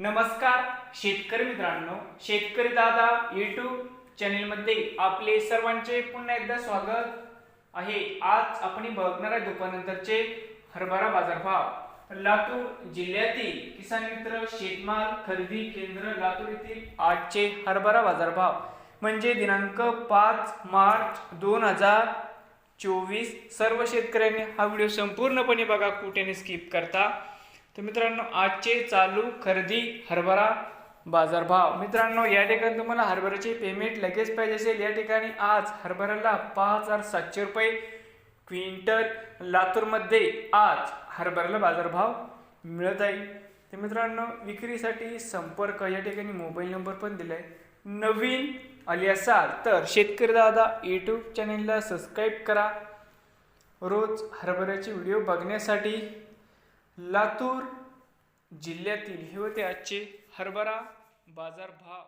नमस्कार शेतकरी मित्रांनो शेतकरी दादा यूट्यूब चॅनेलमध्ये आपले सर्वांचे पुन्हा एकदा स्वागत आहे. आज आपण बघणार आहे दुपारनंतरचे हरभरा बाजारभाव. लातूर जिल्ह्यातील किसान मित्र शेतमाल खरेदी केंद्र लातूर येथील आजचे हरभरा बाजारभाव. म्हणजे दिनांक पाच मार्च दोन हजार चोवीस सर्व शेतकऱ्यांनी हा व्हिडिओ संपूर्णपणे बघा कुठेने स्किप करता. तर मित्रांनो आजचे चालू खरेदी हरभरा बाजारभाव. मित्रांनो या ठिकाणी तुम्हाला हरभऱ्याचे पेमेंट लगेच पाहिजे असेल. या ठिकाणी आज हरभऱ्याला पाच हजार सातशे रुपये क्विंटल लातूरमध्ये आज हरभऱ्याला बाजारभाव मिळत आहे. तर मित्रांनो विक्रीसाठी संपर्क या ठिकाणी मोबाईल नंबर पण दिला आहे नवीन आली असाल तर शेतकरी दादा यूट्यूब चॅनेलला सबस्क्राईब करा. रोज हरभऱ्याचे व्हिडिओ बघण्यासाठी लातूर जिल्ह्यातील हे होते आजचे हरभरा बाजार भाव.